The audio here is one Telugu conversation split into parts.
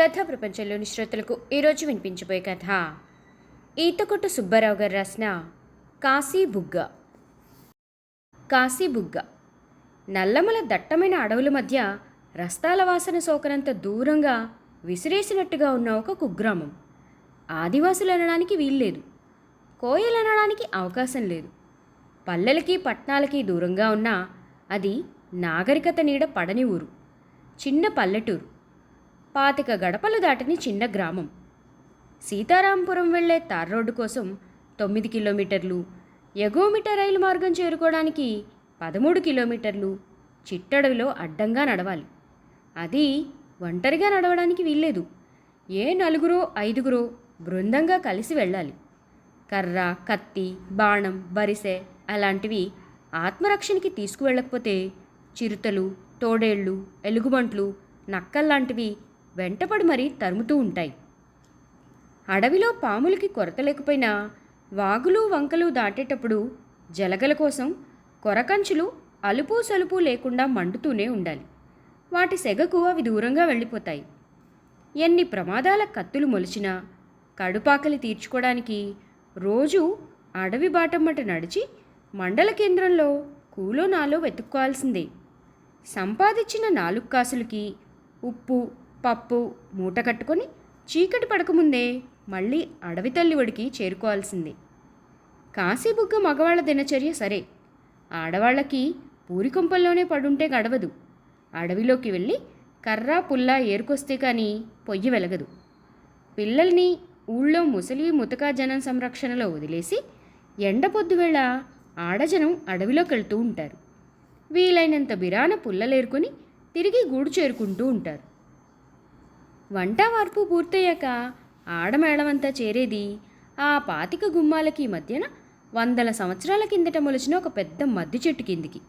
కథ ప్రపంచంలోని శ్రోతలకు ఈరోజు వినిపించబోయే కథ. ఈతకొట్టు సుబ్బారావు గారు రాసిన కాశీ బుగ్గ. కాశీ బుగ్గ. నల్లమల దట్టమైన అడవుల మధ్య రస్తాల వాసన సోకనంత దూరంగా విసిరేసినట్టుగా ఉన్న ఒక కుగ్రామం. ఆదివాసులు అనడానికి వీల్లేదు. కోయలు అనడానికి అవకాశం లేదు. పల్లెలకి పట్నాలకి దూరంగా ఉన్న అది నాగరికత నీడ పడని ఊరు. చిన్న పల్లెటూరు. పాతిక గడపలు దాటిన చిన్న గ్రామం. సీతారాంపురం వెళ్ళే తార్ రోడ్డు కోసం తొమ్మిది కిలోమీటర్లు ఎగోమీటర్ రైలు మార్గం చేరుకోవడానికి పదమూడు కిలోమీటర్లు చిట్టడవిలో అడ్డంగా నడవాలి. అది ఒంటరిగా నడవడానికి వీల్లేదు. ఏ నలుగురో ఐదుగురో బృందంగా కలిసి వెళ్ళాలి. కర్ర కత్తి బాణం బరిసె అలాంటివి ఆత్మరక్షణకి తీసుకువెళ్ళకపోతే చిరుతలు తోడేళ్ళు ఎలుగుబంట్లు నక్కల్లాంటివి వెంటపడి మరీ తరుముతూ ఉంటాయి. అడవిలో పాములకి కొరత లేకపోయినా వాగులు వంకలు దాటేటప్పుడు జలగల కోసం కొరకంచులు అలుపు సలుపు లేకుండా మండుతూనే ఉండాలి. వాటి సెగకు అవి దూరంగా వెళ్ళిపోతాయి. ఎన్ని ప్రమాదాల కత్తులు మొలిచినా కడుపాకలి తీర్చుకోవడానికి రోజు అడవి బాటమ్మట నడిచి మండల కేంద్రంలో కూలో నాలో వెతుక్కోవాల్సిందే. సంపాదించిన నాలుగు కాసులకి ఉప్పు పప్పు మూట కట్టుకొని చీకటి పడకముందే మళ్ళీ అడవి తల్లి ఒడికి చేరుకోవాల్సింది. కాశీబుగ్గ మగవాళ్ళ దినచర్య సరే. ఆడవాళ్ళకి పూరికొంపల్లోనే పడుంటే గడవదు. అడవిలోకి వెళ్ళి కర్ర పుల్ల ఏరుకొస్తే కానీ పొయ్యి వెలగదు. పిల్లల్ని ఊళ్ళో ముసలి ముతకా జనం సంరక్షణలో వదిలేసి ఎండ పొద్దువేళ ఆడజనం అడవిలోకి వెళ్తూ ఉంటారు. వీలైనంత బిరాన పుల్లలేరుకొని తిరిగి గూడు చేరుకుంటూ ఉంటారు. వంట వార్పు పూర్తయ్యాక ఆడమేళమంతా చేరేది ఆ పాతిక గుమ్మాలకి మధ్యన వందల సంవత్సరాల కిందట మొలిచిన ఒక పెద్ద మద్ది చెట్టు కిందికి.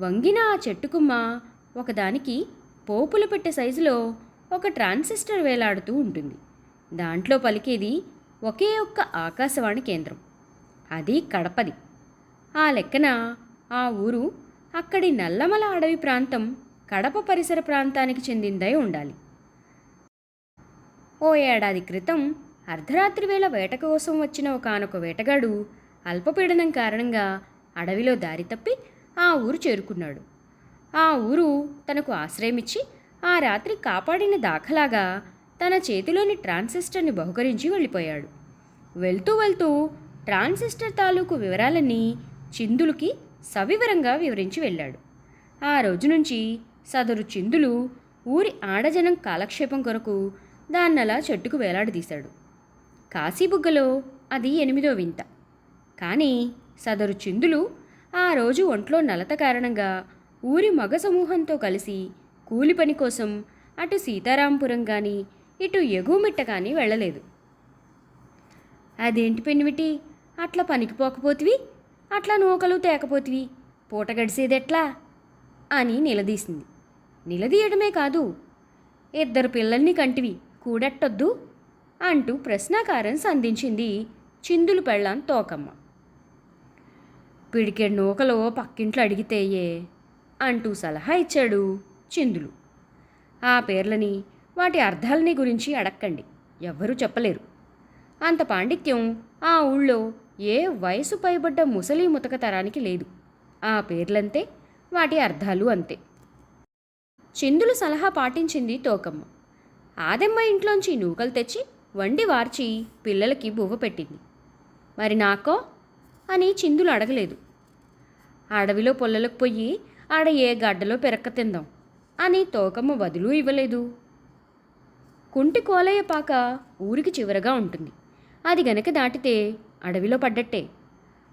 వంగిన ఆ చెట్టు కుమ్మ ఒకదానికి పోపులు పెట్టే సైజులో ఒక ట్రాన్సిస్టర్ వేలాడుతూ ఉంటుంది. దాంట్లో పలికేది ఒకే ఒక్క ఆకాశవాణి కేంద్రం. అది కడపది. ఆ లెక్కన ఆ ఊరు అక్కడి నల్లమల అడవి ప్రాంతం కడప పరిసర ప్రాంతానికి చెందిందై ఉండాలి. ఓ ఏడాది క్రితం అర్ధరాత్రి వేళ వేట కోసం వచ్చిన ఒకనొక వేటగాడు అల్పపీడనం కారణంగా అడవిలో దారి తప్పి ఆ ఊరు చేరుకున్నాడు. ఆ ఊరు తనకు ఆశ్రయమిచ్చి ఆ రాత్రి కాపాడిన దాఖలాగా తన చేతిలోని ట్రాన్సిస్టర్ని బహుకరించి వెళ్ళిపోయాడు. వెళ్తూ వెళ్తూ ట్రాన్సిస్టర్ తాలూకు వివరాలన్నీ చిందులకి సవివరంగా వివరించి వెళ్ళాడు. ఆ రోజు నుంచి సదరు చిందులు ఊరి ఆడజనం కాలక్షేపం కొరకు దాన్నలా చెట్టుకు వేలాడదీశాడు కాశీబుగ్గలో అది ఎనిమిదో వింత. కానీ సదరు చిందులు ఆ రోజు ఒంట్లో నలత కారణంగా ఊరి మగ సమూహంతో కలిసి కూలి పని కోసం అటు సీతారాంపురం కానీ ఇటు ఎగుమిట్ట కానీ వెళ్ళలేదు. అదేంటి పెనిమిటి అట్లా పనికి పోకపోతివి? అట్లా నూకలు తేకపోతివి? పూట గడిసేదెట్లా? అని నిలదీసింది. నిలదీయడమే కాదు ఇద్దరు పిల్లల్ని కంటివి కూడెట్టొద్దు అంటూ ప్రశ్నాకారం సంధించింది చిందులు పెళ్ళాం తోకమ్మ. పిడికెడు నూకలో పక్కింట్లో అడిగితేయే అంటూ సలహా ఇచ్చాడు చిందులు. ఆ పేర్లని వాటి అర్థాలని గురించి అడక్కండి ఎవ్వరూ చెప్పలేరు. అంత పాండిత్యం ఆ ఊళ్ళో ఏ వయసు పైబడ్డ ముసలి ముతక తరానికి లేదు. ఆ పేర్లంతే వాటి అర్థాలు అంతే. చిందులు సలహా పాటించింది తోకమ్మ. ఆదమ్మ ఇంట్లోంచి నూకలు తెచ్చి వండి వార్చి పిల్లలకి బువ్వ పెట్టింది. మరి నాకో? అని చిందులు అడగలేదు. అడవిలో పొల్లలకు పోయి ఆడ ఏ గడ్డలో పెరక్క తిందాం అని తోకమ్మ బదులు ఇవ్వలేదు. కుంటి కోలయ్య పాక ఊరికి చివరగా ఉంటుంది. అది గనక దాటితే అడవిలో పడ్డట్టే.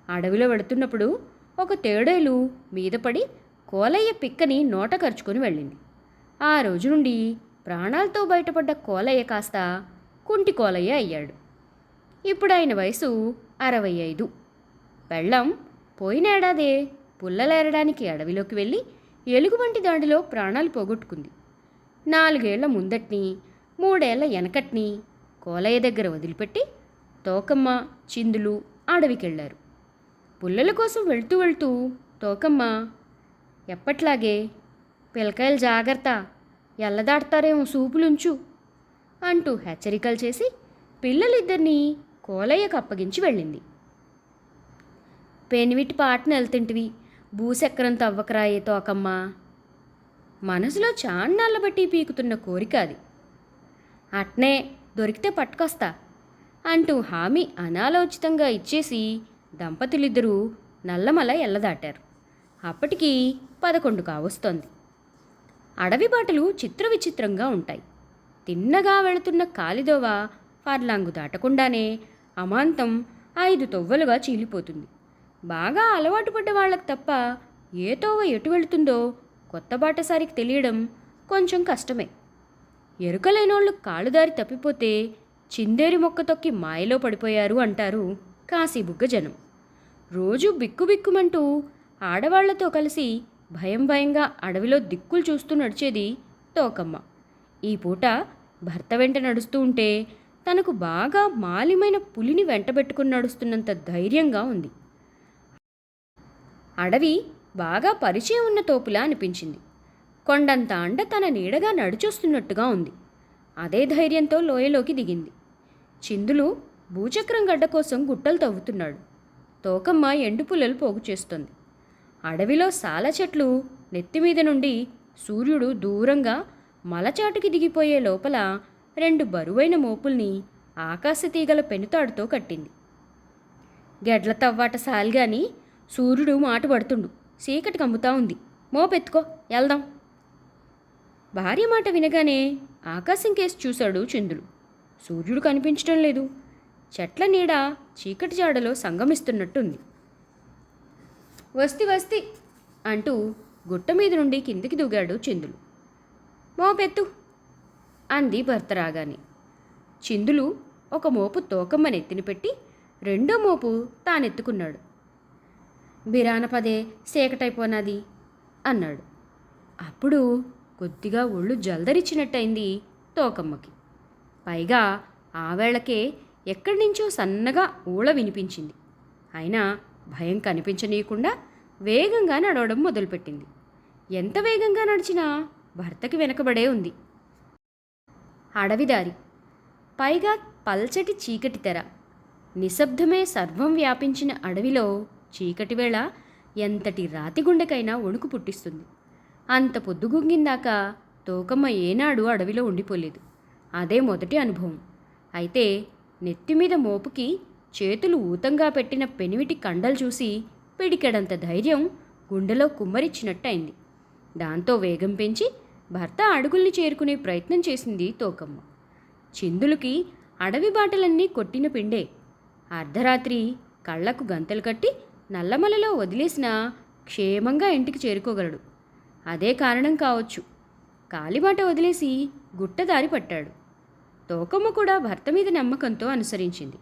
అడవిలో వెడుతున్నప్పుడు ఒక తేడేలు మీద పడి కోలయ్య పిక్కని నోట ఖర్చుకొని వెళ్ళింది. ఆ రోజు నుండి ప్రాణాలతో బయటపడ్డ కోలయ్య కాస్త కుంటి కోలయ్య అయ్యాడు. ఇప్పుడు ఆయన వయసు అరవై ఐదు పెళ్ళం పోయినేడాదే పుల్లలేరడానికి అడవిలోకి వెళ్ళి ఎలుగుబంటి దాడిలో ప్రాణాలు పోగొట్టుకుంది. నాలుగేళ్ళ ముందట్ని మూడేళ్ళ వెనకట్ని కోలయ్య దగ్గర వదిలిపెట్టి తోకమ్మ చిందులు అడవికెళ్ళారు పుల్లల కోసం వెళ్తూ వెళ్తూ తోకమ్మ ఎప్పట్లాగే పిల్లకాయలు జాగ్రత్త ఎల్లదాడతారేమో సూపులుంచు అంటూ హెచ్చరికలు చేసి పిల్లలిద్దరినీ కోలయ్యకు అప్పగించి వెళ్ళింది. పెనివిటి పాటను వెళ్తుంటివి భూచక్రం తవ్వకరాయే తోకమ్మా? మనసులో చాన్నాళ్ళ బట్టి పీకుతున్న కోరిక అది. అట్నే దొరికితే పట్టుకొస్తా అంటూ హామీ అనాలోచితంగా ఇచ్చేసి దంపతులిద్దరూ నల్లమల ఎల్లదాటారు. అప్పటికి పదకొండు కావస్తోంది అడవి బాటలు చిత్ర విచిత్రంగా ఉంటాయి. తిన్నగా వెళుతున్న కాలిదోవ ఫార్లాంగు దాటకుండానే అమాంతం ఐదు తొవ్వలుగా చీలిపోతుంది. బాగా అలవాటు పడ్డ వాళ్ళకి తప్ప ఏ తోవ ఎటు వెళుతుందో కొత్త బాటసారికి తెలియడం కొంచెం కష్టమే. ఎరుకలేనోళ్ళు కాలుదారి తప్పిపోతే చిందేరి మొక్క తొక్కి మాయలో పడిపోయారు అంటారు కాశీబుగ్గ జనం రోజు బిక్కుబిక్కుమంటూ ఆడవాళ్ళతో కలిసి భయం భయంగా అడవిలో దిక్కులు చూస్తూ నడిచేది తోకమ్మ. ఈ పూట భర్త వెంట నడుస్తూ ఉంటే తనకు బాగా మాలిమైన పులిని వెంటబెట్టుకుని నడుస్తున్నంత ధైర్యంగా ఉంది. అడవి బాగా పరిచయం ఉన్న తోపులా అనిపించింది. కొండంత అండ తన నీడగా నడిచొస్తున్నట్టుగా ఉంది. అదే ధైర్యంతో లోయలోకి దిగింది. చిందులు భూచక్రం గడ్డ కోసం గుట్టలు తవ్వుతున్నాడు. తోకమ్మ ఎండు పుల్లలు పోగు చేస్తుంది. అడవిలో సాల చెట్లు నెత్తిమీద నుండి సూర్యుడు దూరంగా మలచాటుకి దిగిపోయే లోపల రెండు బరువైన మోపుల్ని ఆకాశ తీగల పెనుతాడుతో కట్టింది. గెడ్ల తవ్వాట సాల్గాని సూర్యుడు మాట పడుతుండు. చీకటి కమ్ముతా ఉంది. మోపెత్తుకో వెళ్దాం. భార్య మాట వినగానే ఆకాశం కేసి చూశాడు చంద్రుడు. సూర్యుడు కనిపించడం లేదు. చెట్ల నీడ చీకటి జాడలో సంగమిస్తున్నట్టుంది. వస్తి వస్తి అంటూ గుట్ట మీద నుండి కిందికి దూగాడు చిందులు. మోపెత్తు అంది భర్త రాగానే. చిందులు ఒక మోపు తోకమ్మ నెత్తిన పెట్టి రెండో మోపు తానెత్తుకున్నాడు. బిరాన పదే సేకటైపోనాది అన్నాడు. అప్పుడు కొద్దిగా ఒళ్ళు జల్దరిచ్చినట్టయింది తోకమ్మకి. పైగా ఆ వేళకే ఎక్కడి నుంచో సన్నగా ఊళ వినిపించింది. అయినా భయం కనిపించనీయకుండా వేగంగా నడవడం మొదలుపెట్టింది. ఎంత వేగంగా నడిచినా భర్తకి వెనకబడే ఉంది. అడవిదారి. పైగా పల్చటి చీకటి తెర. నిశ్శబ్దమే సర్వం వ్యాపించిన అడవిలో చీకటి వేళ ఎంతటి రాతిగుండెకైనా వణుకు పుట్టిస్తుంది. అంత పొద్దుగుంగిందాక తోకమ్మ ఏనాడు అడవిలో ఉండిపోలేదు. అదే మొదటి అనుభవం. అయితే నెత్తిమీద మోపుకి చేతులు ఊతంగా పెట్టిన పెనివిటి కండలు చూసి పిడికెడంత ధైర్యం గుండెలో కుమ్మరిచ్చినట్టయింది. దాంతో వేగం పెంచి భర్త అడుగుల్ని చేరుకునే ప్రయత్నం చేసింది తోకమ్మ. చిందులకి అడవి బాటలన్నీ కొట్టిన పిండే. అర్ధరాత్రి కళ్ళకు గంతలు కట్టి నల్లమలలో వదిలేసినా క్షేమంగా ఇంటికి చేరుకోగలడు. అదే కారణం కావచ్చు. కాలిబాట వదిలేసి గుట్టదారి పట్టాడు. తోకమ్మ కూడా భర్త మీద నమ్మకంతో అనుసరించింది.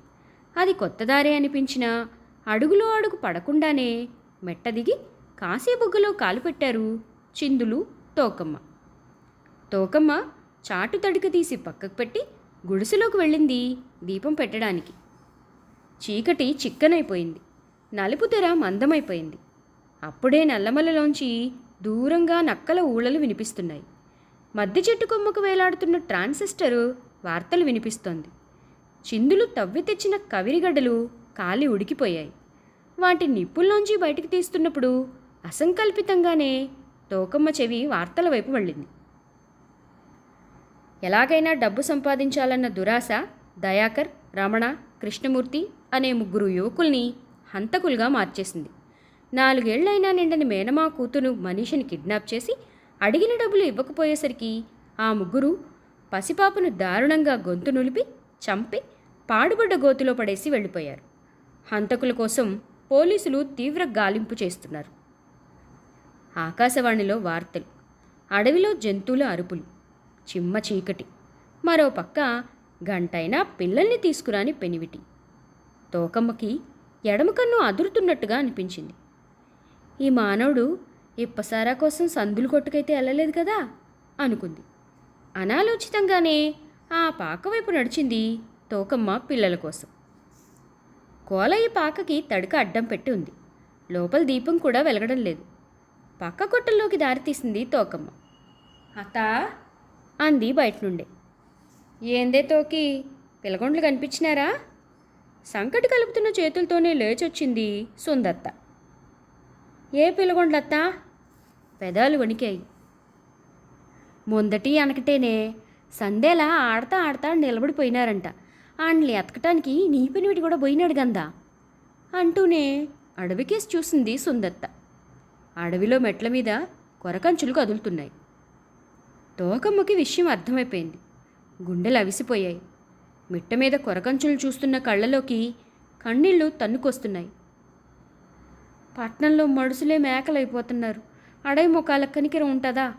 అది కొత్తదారే అనిపించినా అడుగులో అడుగు పడకుండానే మెట్ట దిగి కాసేబుగ్గలో కాలు పెట్టారు చిందులు తోకమ్మ. తోకమ్మ చాటు తడిక తీసి పక్కకు పెట్టి గుడిసెలోకి వెళ్ళింది దీపం పెట్టడానికి. చీకటి చిక్కనైపోయింది. నలుపు తెర మందమైపోయింది. అప్పుడే నల్లమలలోంచి దూరంగా నక్కల ఊళలు వినిపిస్తున్నాయి. మధ్య చెట్టు కొమ్మకు వేలాడుతున్న ట్రాన్సిస్టరు వార్తలు వినిపిస్తోంది. చిందులు తవ్వి తెచ్చిన కవిరిగడ్డలు కాలి ఉడికిపోయాయి. వాటి నిప్పుల్లోంచి బయటికి తీస్తున్నప్పుడు అసంకల్పితంగానే తోకమ్మ చెవి వార్తల వైపు వెళ్ళింది. ఎలాగైనా డబ్బు సంపాదించాలన్న దురాశ దయాకర్ రమణ కృష్ణమూర్తి అనే ముగ్గురు యువకుల్ని హంతకులుగా మార్చేసింది. నాలుగేళ్ళైనా నిండని మేనమా కూతురు మనీషని కిడ్నాప్ చేసి అడిగిన డబ్బులు ఇవ్వకపోయేసరికి ఆ ముగ్గురు పసిపాపను దారుణంగా గొంతు నులిపి చంపి పాడుబడ్డ గోతిలో పడేసి వెళ్ళిపోయారు. హంతకుల కోసం పోలీసులు తీవ్ర గాలింపు చేస్తున్నారు. ఆకాశవాణిలో వార్తలు. అడవిలో జంతువుల అరుపులు. చిమ్మ చీకటి. మరో పక్క గంటైనా పిల్లల్ని తీసుకురాని పెనివిటి. తోకమ్మకి ఎడమ కన్ను అదురుతున్నట్టుగా అనిపించింది. ఈ మానవుడు ఇప్పసారా కోసం సందులు కొట్టుకైతే వెళ్ళలేదు కదా? అనుకుంది. అనాలోచితంగానే ఆ పాక వైపు నడిచింది తోకమ్మ పిల్లల కోసం. కోలయ్య పాకకి తడక అడ్డం పెట్టి ఉంది. లోపల దీపం కూడా వెలగడం లేదు. పక్క కొట్టంలోకి దారితీసింది తోకమ్మ. అత్తా! అంది బయట నుండే ఏందే తోకి? పిలగొండ్లు కనిపించినారా? సంకటి కలుపుతున్న చేతులతోనే లేచొచ్చింది సుందత్త. ఏ పిలగొండ్లత్త? పెదాలు వణికాయి. ముందటి అనకటేనే సందేలా ఆడతా ఆడతా నిలబడిపోయినారంట. ఆండ్ని ఎతకటానికి నీ పనివిటి కూడా పోయినాడు గందా అంటూనే అడవికేసి చూసింది సుందత్త. అడవిలో మెట్ల మీద కొరకంచులు కదులుతున్నాయి. తోకమ్మకి విషయం అర్థమైపోయింది. గుండెలు అవిసిపోయాయి. మిట్ట మీద కొరకంచులు చూస్తున్న కళ్ళలోకి కన్నీళ్ళు తన్నుకొస్తున్నాయి. పట్నంలో మడుసులే మేకలైపోతున్నారు. అడవి ముఖాల కనికరం ఉంటుందా?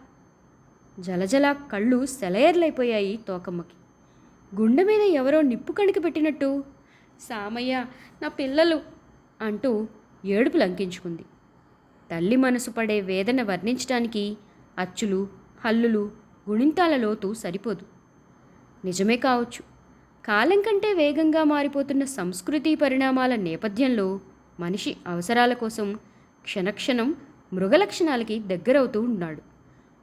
జలజల కళ్ళు సెలయర్లైపోయాయి తోకమ్మకి. గుండె మీద ఎవరో నిప్పు కణికి పెట్టినట్టు. సామయ్య నా పిల్లలు అంటూ ఏడుపు లంకించుకుంది. తల్లి మనసు పడే వేదన వర్ణించడానికి అచ్చులు హల్లులు గుణింతాల లోతు సరిపోదు. నిజమే కావచ్చు. కాలం కంటే వేగంగా మారిపోతున్న సంస్కృతి పరిణామాల నేపథ్యంలో మనిషి అవసరాల కోసం క్షణక్షణం మృగలక్షణాలకి దగ్గరవుతూ ఉన్నాడు.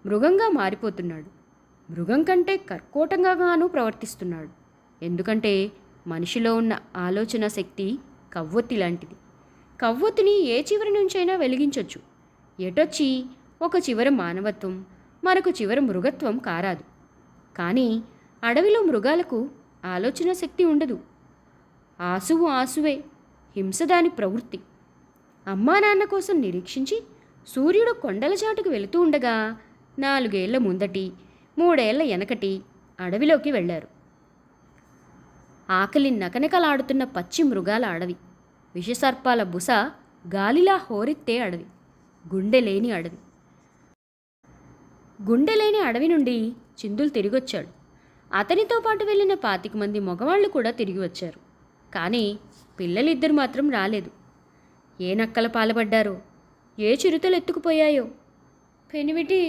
మృగంగా మారిపోతున్నాడు. మృగం కంటే కర్కోటంగాను ప్రవర్తిస్తున్నాడు. ఎందుకంటే మనిషిలో ఉన్న ఆలోచన శక్తి కవ్వొత్తి లాంటిది. కవ్వొత్తిని ఏ చివరి నుంచైనా వెలిగించొచ్చు. ఎటొచ్చి ఒక చివర మానవత్వం మరొక చివర మృగత్వం కారాదు. కానీ అడవిలో మృగాలకు ఆలోచన శక్తి ఉండదు. ఆసువు ఆసువే హింస దాని ప్రవృత్తి. అమ్మా నాన్న కోసం నిరీక్షించి సూర్యుడు కొండల చాటుకు వెళుతూ ఉండగా నాలుగేళ్ళ ముందటి మూడేళ్ళ వెనకటి అడవిలోకి వెళ్ళారు. ఆకలి నకనకలాడుతున్న పచ్చి మృగాల అడవి విషసర్పాల బుస గాలిలా హోరెత్తే అడవి గుండె లేని అడవి. గుండె లేని అడవి నుండి చిందులు తిరిగొచ్చాడు. అతనితో పాటు వెళ్ళిన పాతిక మంది మగవాళ్ళు కూడా తిరిగి వచ్చారు. కానీ పిల్లలిద్దరు మాత్రం రాలేదు. ఏ నక్కల పాలపడ్డారో ఏ చిరుతలు ఎత్తుకుపోయాయో పెనిమిటి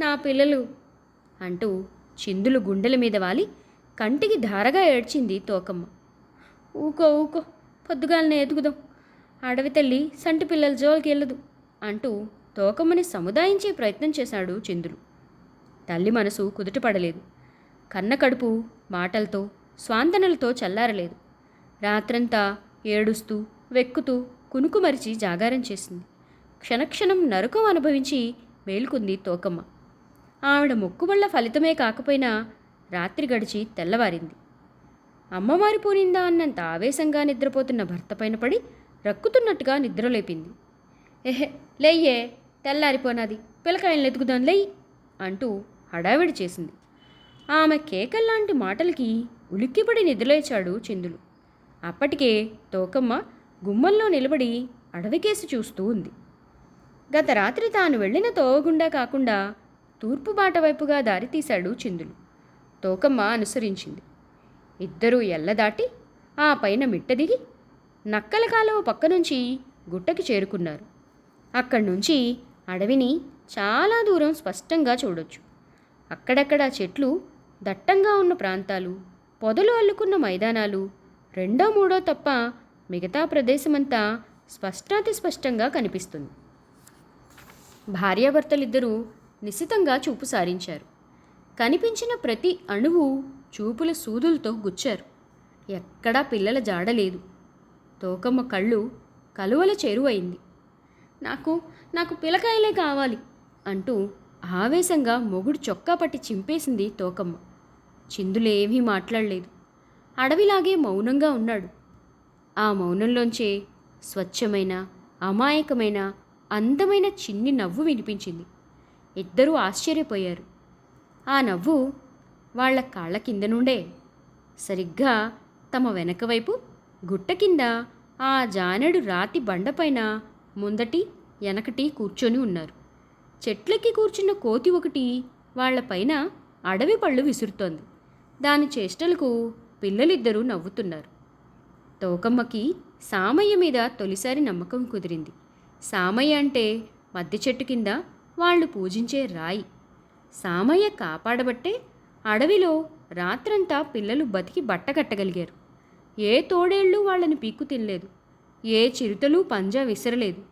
నా పిల్లలు అంటూ చిందులు గుండెల మీద వాలి కంటికి ధారగా ఏడ్చింది తోకమ్మ. ఊకో ఊకో పొద్దుగాలనే ఎదుగుదాం. అడవి తల్లి సంటి పిల్లల జోలికి వెళ్ళదు అంటూ తోకమ్మని సముదాయించే ప్రయత్నం చేశాడు చిందులు. తల్లి మనసు కుదుటపడలేదు కన్న కడుపు మాటలతో స్వాంతనలతో చల్లారలేదు. రాత్రంతా ఏడుస్తూ వెక్కుతూ కునుకుమరిచి జాగారం చేసింది. క్షణక్షణం నరకం అనుభవించి మేలుకుంది తోకమ్మ. ఆవిడ మొక్కుబళ్ళ ఫలితమే కాకపోయినా రాత్రి గడిచి తెల్లవారింది. అమ్మవారి పూనిందా అన్నంత ఆవేశంగా నిద్రపోతున్న భర్త పైన పడి రక్కుతున్నట్టుగా నిద్రలేపింది. ఎహె లేయ్యే తెల్లారిపోనాది పిల్లకాయలను ఎతుకుదాం లేయ్ అంటూ హడావిడి చేసింది. ఆమె కేకల్లాంటి మాటలకి ఉలిక్కిపడి నిద్రలేచాడు చందులు. అప్పటికే తోకమ్మ గుమ్మంలో నిలబడి అడవికేసి చూస్తూ ఉంది. గత రాత్రి తాను వెళ్ళిన తోవగుండా కాకుండా తూర్పు బాట వైపుగా దారి తీశాడు చిందులు. తోకమ్మ అనుసరించింది. ఇద్దరూ ఎల్లదాటి ఆ పైన మిట్ట దిగి నక్కల కాలువ పక్క నుంచి గుట్టకి చేరుకున్నారు. అక్కడి నుంచి అడవిని చాలా దూరం స్పష్టంగా చూడొచ్చు. అక్కడక్కడ చెట్లు దట్టంగా ఉన్న ప్రాంతాలు పొదలు అల్లుకున్న మైదానాలు రెండో మూడో తప్ప మిగతా ప్రదేశమంతా స్పష్టాతి స్పష్టంగా కనిపిస్తుంది. భార్యాభర్తలిద్దరూ నిశితంగా చూపు సారించారు. కనిపించిన ప్రతి అణువు చూపుల సూదులతో గుచ్చారు. ఎక్కడా పిల్లల జాడలేదు తోకమ్మ కళ్ళు కలువల చేరువైంది నాకు నాకు పిలకాయలే కావాలి అంటూ ఆవేశంగా మొగుడు చొక్కా పట్టి చింపేసింది తోకమ్మ. చిందులేమీ మాట్లాడలేదు. అడవిలాగే మౌనంగా ఉన్నాడు. ఆ మౌనంలోంచే స్వచ్ఛమైన అమాయకమైన అందమైన చిన్ని నవ్వు వినిపించింది. ఇద్దరూ ఆశ్చర్యపోయారు. ఆ నవ్వు వాళ్ళ కాళ్ళ కింద నుండే. సరిగ్గా తమ వెనక వైపు గుట్ట కింద ఆ జానెడు రాతి బండపైన ముందటి వెనకటి కూర్చొని ఉన్నారు. చెట్లకి కూర్చున్న కోతి ఒకటి వాళ్ళపైన అడవి పళ్ళు విసురుతోంది. దాని చేష్టలకు పిల్లలిద్దరూ నవ్వుతున్నారు. తోకమ్మకి సామయ్య మీద తొలిసారి నమ్మకం కుదిరింది. సామయ్య అంటే మద్ది చెట్టు కింద వాళ్ళు పూజించే రాయి. సామయ్య కాపాడబట్టే అడవిలో రాత్రంతా పిల్లలు బతికి బట్టకట్టగలిగారు ఏ తోడేళ్ళు వాళ్ళని పీక్కు తినలేదు. ఏ చిరుతలు పంజా విసరలేదు.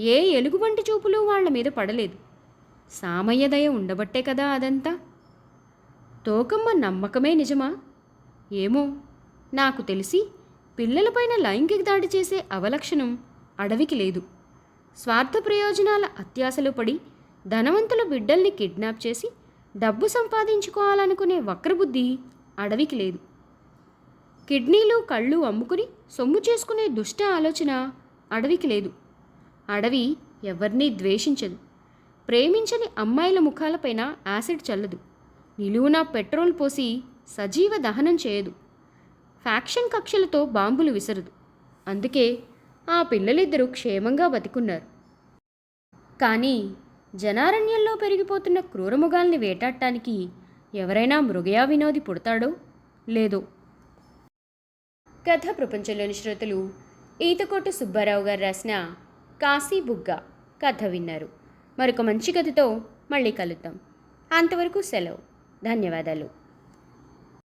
ఏ ఎలుగుబంటి చూపులు వాళ్ళ మీద పడలేదు. సామయ్య దయ ఉండబట్టే కదా అదంతా? తోకమ్మ నమ్మకమే నిజమా? ఏమో. నాకు తెలిసి పిల్లలపైన లైంగిక దాడి చేసే అవలక్షణం అడవికి లేదు. స్వార్థ ప్రయోజనాల అత్యాశలు పడి ధనవంతుల బిడ్డల్ని కిడ్నాప్ చేసి డబ్బు సంపాదించుకోవాలనుకునే వక్రబుద్ధి అడవికి లేదు. కిడ్నీలు కళ్ళు అమ్ముకుని సొమ్ము చేసుకునే దుష్ట ఆలోచన అడవికి లేదు. అడవి ఎవరినీ ద్వేషించదు. ప్రేమించని అమ్మాయిల ముఖాలపైన యాసిడ్ చల్లదు. నిలువునా పెట్రోల్ పోసి సజీవ దహనం చేయదు. ఫ్యాక్షన్ కక్షలతో బాంబులు విసరదు. అందుకే ఆ పిల్లలిద్దరూ క్షేమంగా బతికున్నారు. కానీ జనారణ్యంలో పెరిగిపోతున్న క్రూరముగాల్ని వేటాడటానికి ఎవరైనా మృగయా వినోది పుడతాడో లేదో? కథ ప్రపంచంలోని శ్రోతలు ఈతకోట సుబ్బారావు గారు రాసిన కాశీ బుగ్గ కథ విన్నారు. మరొక మంచి కథతో మళ్ళీ కలుద్దాం. అంతవరకు సెలవు. ధన్యవాదాలు.